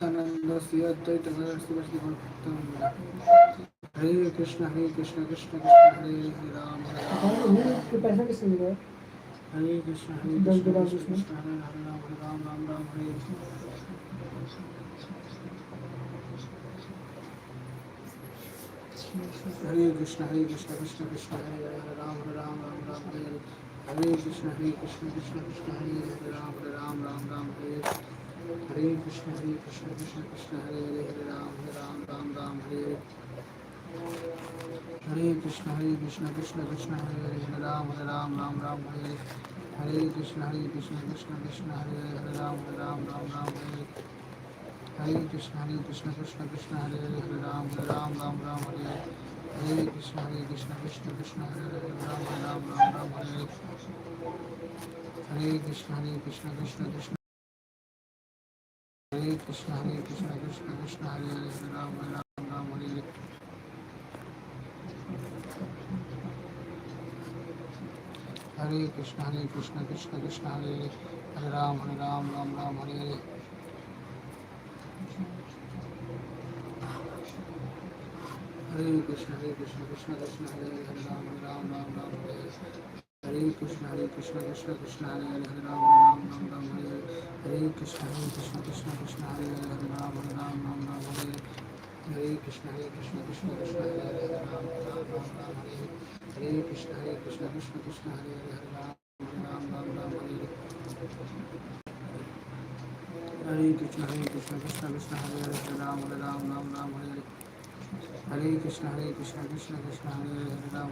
Nandasya Advaita Gadasya Hare Krishna Hare Krishna Krishna Krishna Hare Hare Ram Hare Ram پیسہ کس نے دیا Hare Krishna Hare Krishna Krishna Krishna Hare Hare Ram Hare Ram Ram Ram Hare Hare Krishna Hare Krishna Krishna Krishna Hare Hare Ram Hare Ram Ram Ram Hare Hare Krishna Hare Krishna Krishna ہر کشن ہری کرام ہر رام رام رام ہر ہر کشن ہری کرم رام ہر ہر کشن ہری کرم رام رام رام ہر ہر ہری رام رام رام رام ہر ہر کشن ہری کر ہری کرشن ہری کرشن کرشن کرشن ہری ہری رام رام رام ہری ہری ہری کرشن ہری کرشن کرشن کرشن ہری ہری ہری رام ہری رام رام رام ہری ہری ہری کرشن ہری کرشن کرشن کرشن ہری ہری ہری رام رام رام رام ہری ہری ہرے کرشن ہرے کرشن کرشن کرشن ہرے ہرے ہر رام رام رام رام ہرے ہرے کرشن ہرے کرشن کرشن کرشن ہرے ہرے ہر رام ہر رام رام رام ہری ہرے کرشن ہرے کرشن کرشن کرشن ہرے ہرے ہر رام رام رام رام ہرے ہرے کرشن ہرے کرشن کرشن کرشن ہرے ہرے ہر رام رام رام رام ہرے ہرے کرشن ہرے کرشن کرشن کرشن ہرے ہرے ہر رام ہر رام رام رام ہرے ہرے کرشن ہرے کرشن کرشن کرشن ہرے ہرے ہر رام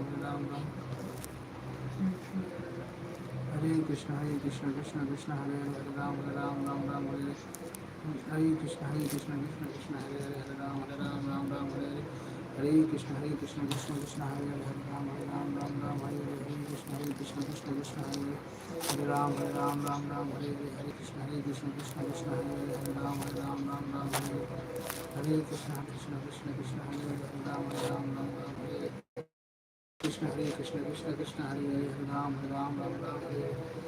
کشن ہری کشن کشن کشن ہر ہر رام ہر رام رام رام ہر ہری کشن ہری کشن کشن کشن ہر ہرے ہر رام ہر رام رام رام ہر ہر ہری کشن ہری کشن کشن کشن ہر ہر رام ہر رام رام رام ہر ہر ہری کشن ہری کشن کشن کشن ہر ہر رام ہر رام رام رام ہر ہر ہری کشن ہری کشن کشن کشن ہر ہر رام ہر رام رام رام ہر ہری کشن کشن کشن کشن ہرے ہر رام ہر رام رام رام ہر کشن ہری کشن کشن کشن ہرے ہر رام ہر رام رام رام ہرے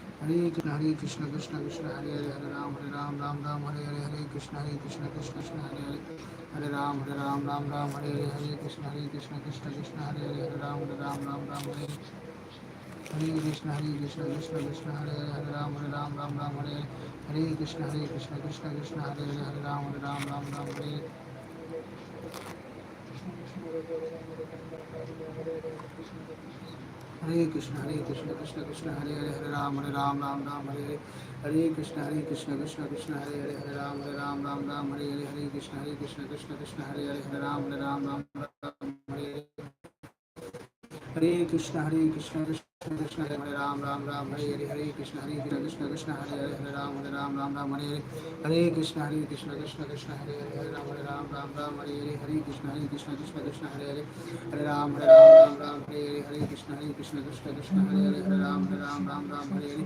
ہر کھن ہری کھن کشن کشن ہر ہر ہر رام ہر رام رام رام ہر ہر ہر كرشن ہر كرشن كرشن كرشن ہر ہر ہر رام ہر رام رام رام ہر ہر ہر كھن ہری كہشن ہر ہر رام ہر رام رام رام ہر ہری كا ہر رام ہری رام رام رام ہر ہری كہشن ہر ہر ہر رام ہر رام رام رام ہر ہرے کرشن ہرے کرشن کرشن کرشن، ہرے ہرے ہرے رام ہرے رام رام رام، ہرے ہرے۔ ہرے کرشن ہرے کرشن کرشن کرشن، ہرے ہرے ہرے رام ہرے رام رام رام، ہرے ہرے ہرے کرشن ہرے کرشن کرشن کرشن، ہرے ہرے ہرے رام ہرے رام رام رام، ہرے ہرے۔ ہر کشن ہر کشن کشن رام رام رام ہر ہر ہر کشن ہر کرے ہر ہر رام ہر رام رام رام ہر ہر ہر کشن ہر کشن کشن کشن ہر ہر ہر رام ہر رام رام رام ہر ہر ہر کشن ہری کشن کشن کشن ہر ہر ہر رام ہر رام رام رام ہر ہر ہر کھن ہر کشن کشن کشن ہر ہر ہر رام ہر رام رام رام ہر ہر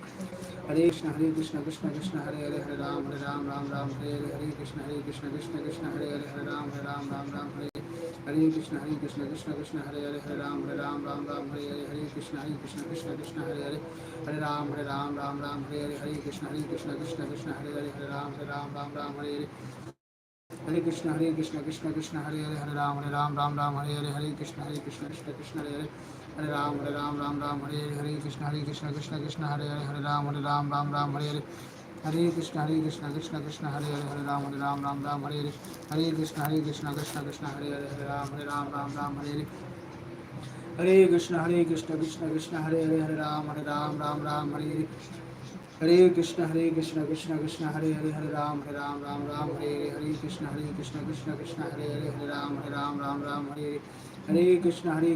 ہر کشن ہر کھن کھن کھن ہرے ہر ہر رام ہر رام رام رام ہر ہر ہر کشن ہر کشن کشن کشن ہر ہر ہر رام ہر رام رام رام ہر ہرے کرشن ہری کرشن کرشن کرشن ہرے ہرے ہر رام ہر رام رام رام ہرے ہرے ہرے کرشن ہری کرشن کرشن کرشن ہرے ہرے ہر رام ہر رام رام رام ہرے ہرے ہرے کرشن ہرے کرشن کرشن کرشن ہرے ہرے ہر رام ہر رام رام رام ہرے ہرے ہرے کرشن ہرے کرشن کرشن کرشن ہرے ہرے ہر رام ہر رام رام رام ہرے ہرے ہرے کرشن ہرے کرشن کرشن کرشن ہرے ہرے ہر رام ہر رام رام رام ہرے ہرے ہرے کرشن ہرے کرشن کرشن کرشن ہرے ہرے ہر رام ہر رام رام رام ہرے ہرے ہرے کرشن ہرے کرشن کرشن کرشن ہرے ہر ہر رام ہرے رام رام رام ہرے ہرے ہرے کرشن ہرے کرشن کرشن کرشن ہرے ہر ہر رام ہرے رام رام رام ہرے ہرے ہرے کرشن ہرے کرشن کرشن کرشن ہرے ہر ہر رام ہرے رام رام رام ہرے ہرے ہرے کرشن ہرے کرشن کرشن کرشن ہرے ہر ہر رام ہرے رام رام رام ہرے ہرے ہرے کرشن ہرے کرشن کرشن کرشن ہرے ہر ہرے رام ہرے رام رام رام ہرے ہرے ہرے کرشن ہرے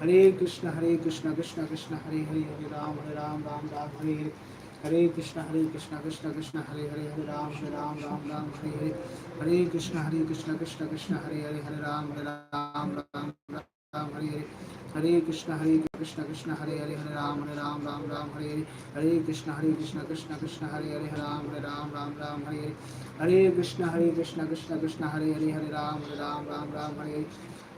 ہر ہرے ہر ہر رام ہر رام رام رام ہر ہر کشن ہر ہرے ہر ہر رام ہر رام رام رام ہری ہرے ہر کشن ہر ہرے ہر ہر رام ہر رام رام رام ہری كشن ہرے ہر ہر رام ہر رام رام رام ہر ہرے كہے كہشن ہرے ہر رام ہر رام رام رام ہرے ہرے كھن ہری كہشن ہرے ہری ہری رام ہر رام رام رام ہرے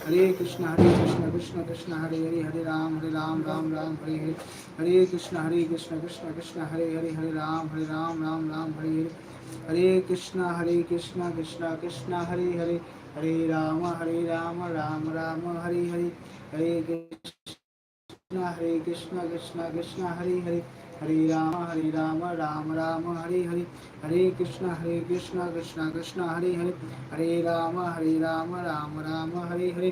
ہر ہرے ہری رام ہرے رام رام رام ہری ہری ہر کشن ہری ہرے ہری رام ہرے رام رام رام ہری ہری ہر کرام ہری رام رام رام رام ہری ہری ہرے کھانے ہرے کشن کشن کشن ہری ہری ہری رام ہری رام رام رام ہری ہری ہرے کرشن ہرے کرشن کرشن کرشن ہری ہری ہرے رام ہری رام رام رام ہری ہری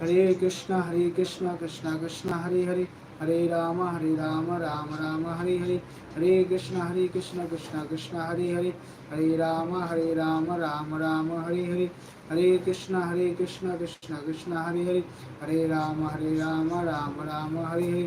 ہرے کرشن ہرے کرشن کرشن کرشن ہری ہری ہرے رام ہرے رام رام رام ہری ہری ہرے کرشن ہرے کرشن کرشن کرشن ہری ہری ہرے رام ہرے رام رام رام ہری ہری ہرے کرشن ہرے کرشن کرشن کرشن ہری ہری ہرے رام ہرے رام رام رام ہری ہری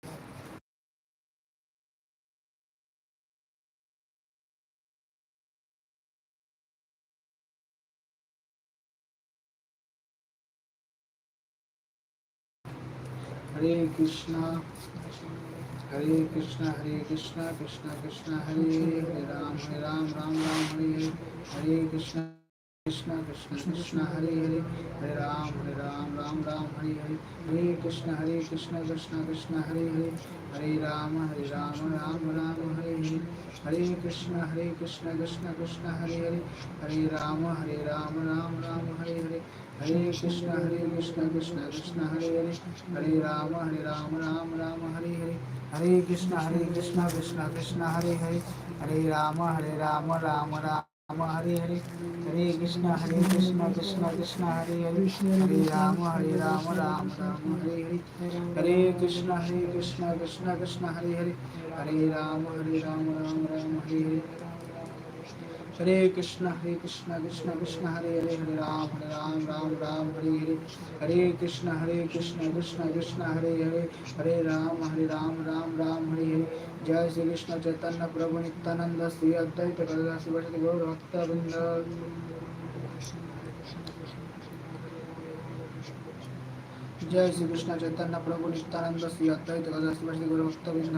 ہرے کرشنا ہرے کرشنا ہرے کرشنا کرشنا کرشنا ہری ہری رام ہری رام رام رام ہری ہری ہری کرشنا کشن کشن کشن ہری ہری ہر رام ہری رام رام رام ہری ہری ہری کشن ہری کشن کشن کشن ہری ہری ہری رام ہری رام رام رام ہری ہری ہری کشن ہری کشن کشن کشن ہری ہری ہری رام ہری رام رام رام ہری ہری ہری کشن ہری کشن کشن کشن ہری ہری ہری رام ہری رام رام رام ہری ہری ہری کشن ہری کشن کشن کشن ہری ہری ہری رام ہری رام رام رام ہری کرم ہری رام رام رام ہری ہری ہری کرم ہری رام رام رام، ہری ہری۔ ہرے کرشن ہرے کرشن کرشن کرشن ہرے ہرے ہرے رام ہرے رام رام رام ہری ہرے ہرے کرشن ہرے کرشن کرشن کرشن ہرے ہرے ہرے رام ہرے رام رام رام ہری ہرے جے شری کرشن چیتن پربھو نتانند شری ادویت گدا شیوشت گور بھکت بند جے شری کرشن چیتن پربھو نتانند شری ادویت گدا شیوشت گور بھکت بند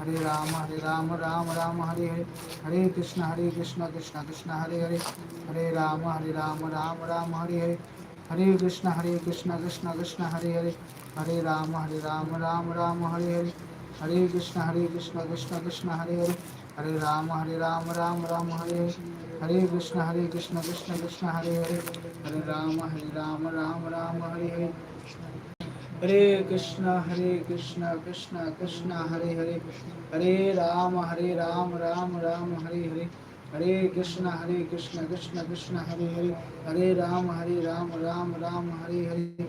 ہرے رام ہرے رام رام رام ہرے ہرے ہرے کرشن ہرے کرشن کرشن کرشن ہرے ہرے ہرے رام ہرے رام رام رام ہرے ہرے ہرے کرشن ہرے کرشن کرشن کرشن ہرے ہرے ہرے رام ہرے رام رام رام ہرے ہرے ہرے کرشن ہرے کرشن کرشن کرشن ہرے ہرے ہرے رام ہرے رام رام رام ہرے ہرے ہرے کرشن ہرے کرشن کرشن کرشن ہرے ہرے ہرے رام ہرے رام رام رام ہرے ہرے ہرے کرشن کرشن کرشن ہرے ہرے ہرے رام ہرے ہرے ہرے رام ہرے رام رام رام ہرے ہرے ہرے کرشن ہرے کرشن کرشن کرشن ہرے ہرے ہرے رام ہرے رام رام رام ہرے ہرے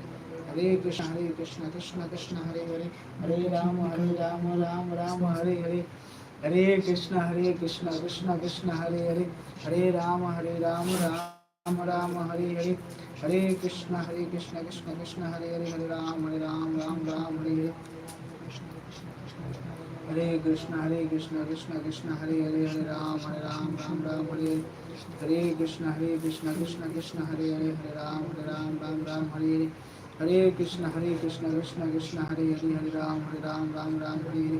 ہرے کرشن ہرے کرشن کرشن کرشن ہرے ہرے ہرے رام ہرے رام رام رام ہرے ہرے ہرے کرشن ہرے کرشن کرشن کرشن ہرے ہرے ہرے رام ہرے رام رام رام ہرے ہرے ہرے کرشن ہرے کرشن کرشن کرشن ہرے ہرے ہرے رام ہرے رام رام رام ہرے ہرے ہرے کرشن ہرے کرشن کرشن کرشن ہرے ہرے ہرے رام ہرے رام رام رام ہرے ہرے ہرے کرشن ہرے کرشن کرشن کرشن ہرے ہرے ہرے رام ہرے رام رام رام ہرے ہرے ہرے کرشن ہرے کرشن کرشن کرشن ہرے ہرے ہرے رام ہرے رام رام رام ہرے ہرے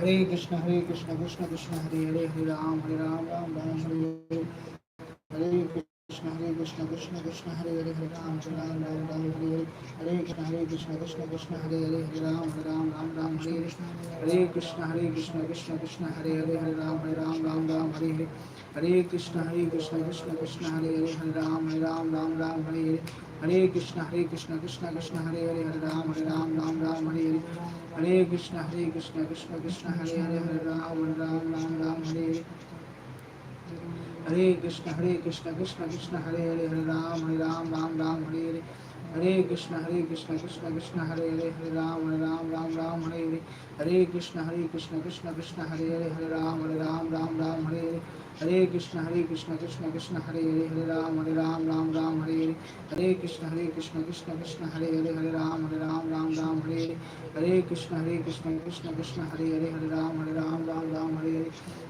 ہرے کرشن ہرے کرشن کرشن کرشن ہرے ہرے ہرے رام ہرے رام رام رام ہرے ہرے کرشن ہرے کرشن کرشن کرشن ہرے ہرے ہرے رام رام رام رام ہرے ہرے ہرے کرشن ہرے کرشن کرشن کرشن ہرے ہرے ہرے رام ہرے رام رام رام ہرے ہرے ہرے کرشن ہرے کرشن کرشن کرشن ہرے ہرے ہرے رام ہرے رام رام رام ہرے ہرے ہرے کرشن ہرے کرشن کرشن کرشن ہرے ہرے ہرے رام ہرے رام رام رام ہرے ہرے ہرے کرشن ہرے کرشن کرشن کرشن، ہرے ہرے ہرے رام ہرے رام رام رام، ہرے ہرے۔ ہرے کرشن ہرے کرشن کرشن کرشن، ہرے ہرے ہرے رام ہرے رام رام رام، ہرے ہرے۔ ہرے کرشن ہرے کرشن کرشن کرشن، ہرے ہرے ہرے رام ہرے رام رام رام، ہرے ہرے۔ ہرے کرشن ہرے کرشن کرشن کرشن ہرے ہرے ہرے رام ہرے رام رام رام ہرے ہرے ہرے کرشن ہرے کرشن کرشن کرشن ہرے ہرے ہرے رام ہرے رام رام رام ہرے ہرے ہرے کرشن ہرے کرشن کرشن کرشن ہرے ہرے ہرے رام ہرے رام رام رام ہرے ہرے ہرے کرشن ہرے کرشن کرشن کرشن ہرے ہرے ہرے رام ہرے رام رام رام ہرے ہرے ہرے کرشن ہرے کرشن کرشن کرشن ہرے ہرے ہرے رام ہرے رام رام رام ہرے ہرے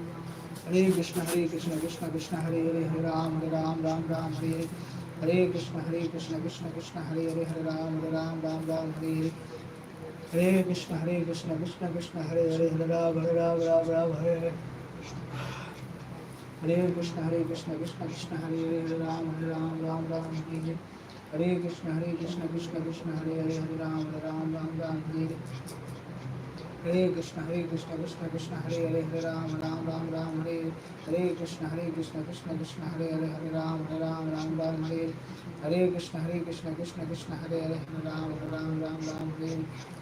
ہرے کرشن ہرے کرشن کرشن کرشن ہرے ہرے ہرے رام ہرے رام رام رام ہرے ہرے ہرے کرشن ہرے کرشن کرشن کرشن ہرے ہرے ہرے رام ہرے رام رام رام ہرے ہرے ہرے کرشن ہرے کرشن کرشن کرشن ہرے ہرے ہرے رام ہرے رام رام رام ہرے ہرے ہرے کرشن ہرے کرشن کرشن کرشن ہرے ہرے ہرے رام ہرے رام رام رام ہرے ہرے ہرے کرشن ہرے کرشن کرشن کرشن ہرے ہرے ہرے رام ہرے رام رام رام ہرے ہرے ہرے کرشن ہرے کرشن کرشن کرشن، ہرے ہرے ہرے رام رام رام رام، ہرے ہرے کرشن ہرے کرشن کرشن کرشن، ہرے ہرے ہرے رام ہرے رام رام رام، ہرے ہرے کرشن ہرے کرشن کرشن کرشن، ہرے ہرے ہرے رام ہرے رام رام رام، ہرے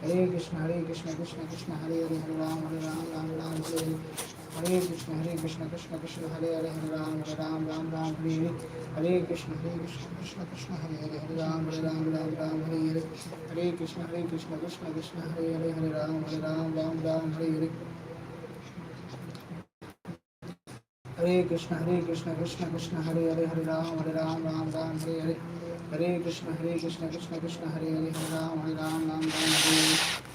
ہرے کرشن ہرے کرشن کرشن کرشن ہرے ہرے ہرے رام ہرے رام رام رام، ہرے ہرے کرشن ہرے کرشن کرشن کرشن ہرے ہرے ہرے رام ہرے رام رام رام ہرے ہرے کرشن ہرے کرشن کرشن کرشن ہرے ہرے ہرے رام ہرے رام رام رام ہرے ہرے ہرے کرشن ہرے کرشن کرشن کرشن ہرے ہرے ہرے رام ہرے رام رام رام ہرے ہرے ہرے کرشن ہرے کرشن کرشن کرشن ہرے ہرے ہرے رام ہرے رام رام رام ہرے ہرے ہرے کرشن ہرے کرشن کرشن کرشن ہرے ہرے ہرے رام ہرے رام رام رام ہرے ہرے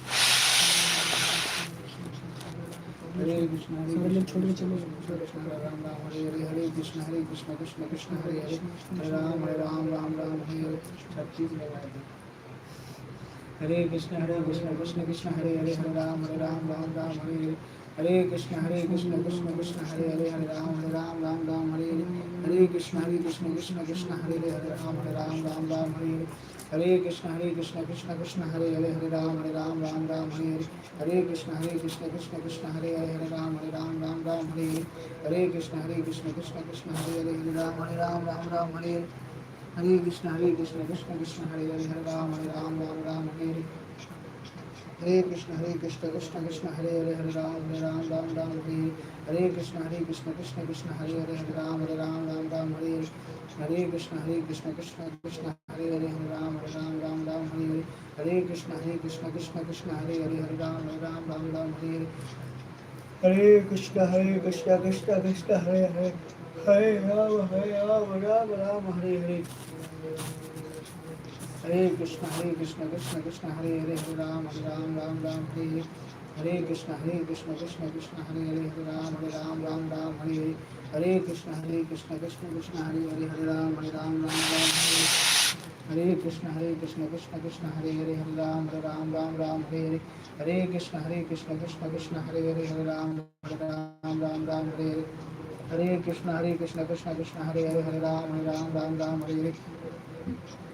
ہرے کشن ہرے کشن چھوڑ چلو کشن رام رام ہرے ہرے ہرے کشن ہرے کشن کشن کشن ہرے ہرے ہرے رام ہرے رام رام رام ہرے ہرے سب چیز لگا دیں ہرے کشن ہرے کشن کشن کشن ہرے ہرے ہرے رام ہرے رام رام رام ہرے ہرے ہرے کشن ہرے کشن کشن کشن ہرے ہرے ہرے رام ہرے رام رام رام ہرے ہرے ہرے کشن ہرے کشن کشن کشن ہرے ہرے ہرے رام ہرے رام رام رام ہرے ہرے ہرے کرشن ہرے کرشن کرشن کرشن ہرے ہرے ہرے رام ہرے رام رام رام ہرے ہرے ہرے کرشن ہرے کرشن کرشن کرشن ہرے ہرے ہرے رام ہرے رام رام رام ہرے ہرے ہرے کشن ہرے کرشن کرشن کشن ہرے ہرے ہرے رام ہرے رام رام رام ہرے ہرے کرشن ہرے کرشن کرشن کرشن ہرے ہرے ہرے رام ہرے رام رام رام ہرے ہرے کشن ہرے کشن کشن کشن ہرے ہرے ہرے رام ہرے رام رام رام ہرے ہرے کشن ہرے کشن کشن کشن ہرے ہرے ہرے رام ہرے رام رام رام ہرے ہرے کشن ہرے کشن کشن کشن ہرے ہرے ہرے رام ہرے رام رام رام ہرے ہرے کشن ہرے کشن کشن کشن ہرے ہرے ہرے رام ہرے رام رام رام ہرے ہرے کشن ہرے کشن کشن کشن ہرے ہرے ہرے رام ہرے رام رام رام ہرے ہرے ہرے کشن ہرے کشن کشن کشن ہرے ہرے ہرے رام ہرے رام رام رام ہرے ہرے کشن ہرے کشن کشن کشن ہرے ہرے ہرے رام ہرے رام رام رام ہرے ہرے ہرے کشن ہرے کشن کشن کشن ہرے ہرے ہرے رام ہرے رام رام رام ہرے ہرے کشن ہرے کشن کشن کشن ہرے ہرے ہرے رام ہرے رام رام رام ہرے ہرے ہرے کشن ہرے کشن کشن کشن ہرے ہرے ہرے رام ہرے رام رام رام ہرے ہرے ہرے کشن ہرے کشن کشن کشن ہرے ہرے ہرے رام ہرے رام رام رام ہرے ہرے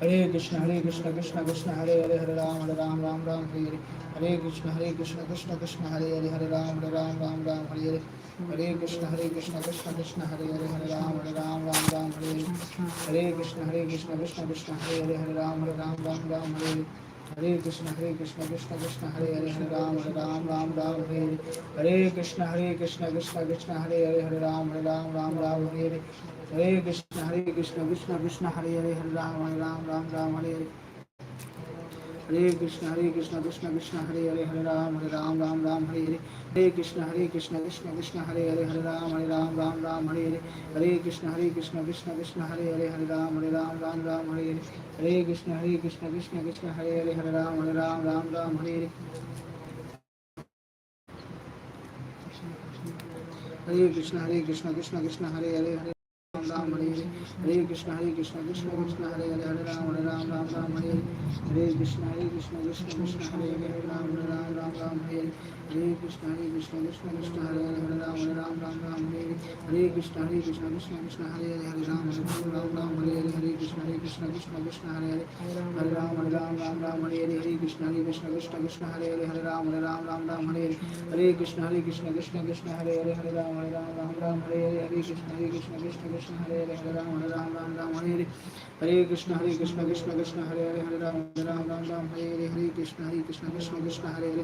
ہرے کشن ہرے کشن کشن کشن ہرے ہرے ہرے رام ہرے رام رام رام ہرے ہرے ہرے کشن ہرے کشن کشن کشن ہرے ہرے ہرے رام ہرے رام رام رام ہرے ہرے ہرے کشن ہرے کشن کشن کشن ہرے ہرے ہرے رام ہرے رام رام رام ہرے ہرے ہرے کشن ہرے کشن کشن کشن ہرے ہرے ہرے رام ہرے رام رام رام ہرے ہرے کشن ہرے کشن کشن کشن ہرے ہرے ہرے رام ہرے رام رام رام ہرے ہرے کشن ہرے کشن کشن کشن ہرے ہرے ہرے رام ہرے رام رام رام ہرے ہرے کشن ہرے کشن کشن کشن ہرے ہرے ہرے رام ہرے رام رام رام ہرے ہرے کشن ہرے کشن کشن کشن ہرے ہرے ہرے رام ہرے رام رام رام ہرے ہرے ہرے کشن ہرے کشن کشن کشن ہرے ہرے ہرے رام ہرے رام رام رام ہرے ہرے ہرے کشن ہرے کشن کشن کشن ہرے ہرے ہرے رام ہرے رام رام رام ہرے ہرے ہرے کشن ہرے کشن کشن کشن ہرے ہرے ہرے رام ہرے رام رام رام ہرے ہرے ہرے کشن ہرے کشن کشن کشن ہرے ہرے ہرے رام ہرے ہرے ہرے کشن ہرے کرشن کشن کشن ہرے ہرے ہرے رام ہرے رام رام رام ہرے ہرے کرشن ہرے کرشن کرشن کرشن ہرے ہرے ہرے رام ہرے رام رام رام ہرے ہرے کشن ہرے کشن کشن کشن ہرے ہرے ہرے رام ہرے رام رام رام ہرے ہرے کشن ہرے کشن کشن کشن ہرے ہرے ہرے رام ہرے رام رام رام ہرے ہرے ہرے کشن ہرے کشن کشن کشن ہرے ہرے ہرے رام ہرے رام رام رام ہرے ہرے ہرے کشن ہرے کشن کشن کشن ہرے ہرے ہرے رام ہرے رام رام رام ہرے ہرے کشن ہرے کشن کشن کشن ہرے ہرے ہرے رام ہرے رام رام رام ہرے ہرے ہرے کشن ہرے کشن کشن کشن ہرے ہرے ہرے رام ہرے رام رام رام ہرے ہرے ہرے کشن ہرے کشن کشن کشن ہرے ہرے ہرے رام ہرے رام رام رام ہرے ہرے ہرے کشن ہرے کشن کشن کشن ہرے ہرے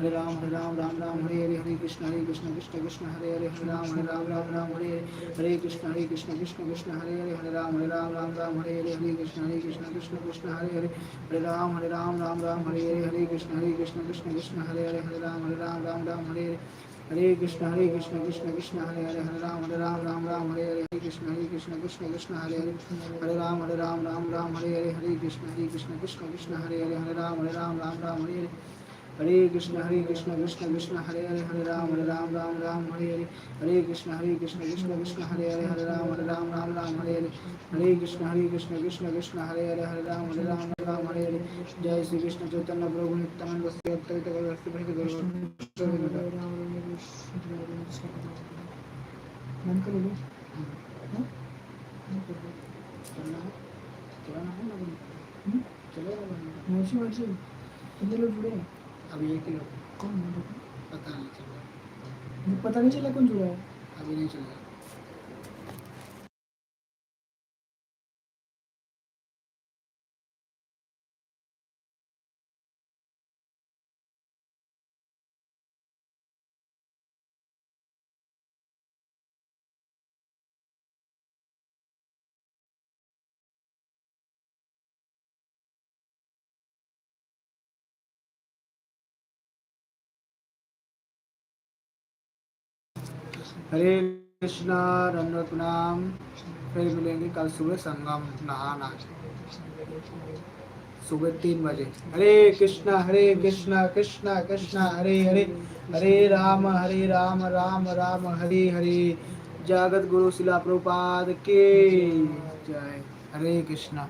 ہرے رام ہرے رام رام رام ہرے ہرے ہرے کشن ہرے کشن کشن کشن ہرے ہرے ہرے رام ہرے رام رام رام ہرے ہرے کشن ہرے کشن کشن کشن ہرے ہرے ہرے رام ہرے رام رام رام ہرے ہرے ہرے کشن ہرے کشن کشن کشن ہرے ہرے ہرے رام ہرے رام رام رام ہرے ہرے ہرے کشن ہرے کشن کشن کشن ہرے ہرے ہرے رام ہرے رام رام رام ہرے ہرے کشن ہرے کشن کشن کشن ہرے ہرے ہرے رام ہرے رام رام رام ہرے ہرے ہرے کشن ہرے کشن کشن کشن ہرے ہرے ہرے رام ہرے رام رام رام ہرے ہرے ہرے کشن ہرے کشن کشن کشن ہرے ہرے ہرے رام ہرے رام رام رام ہرے ہرے ہرے کرشن ہرے کرشن کرشن کرشن ہرے ہرے ہرے رام ہرے رام رام رام ہرے ہرے ہرے کرشن ہرے کرشن کرشن کرشن ہرے ہرے ہرے رام ہرے رام رام رام ہرے ہرے ہرے کرشن ہرے کرشن کرشن کرشن ہرے ہرے ہرے رام ہرے رام رام ہرے ہرے جے شری کرشن پربھو نتانند ابھی ایک ہی لوگ کون؟ بتانا چل رہا پتہ نہیں چلا کون جڑا ہے۔ ابھی نہیں چل رہا ہرے کرشنا رنوت نام پھر ملیں گے کل صبح سنگم نہانا صبح تین بجے ہرے کرشنا ہرے کرشنا کرشنا کرشنا ہرے ہرے ہرے رام ہرے رام رام رام ہری ہری جاگت گرو سلا پروپاد کے جائے ہرے کرشنا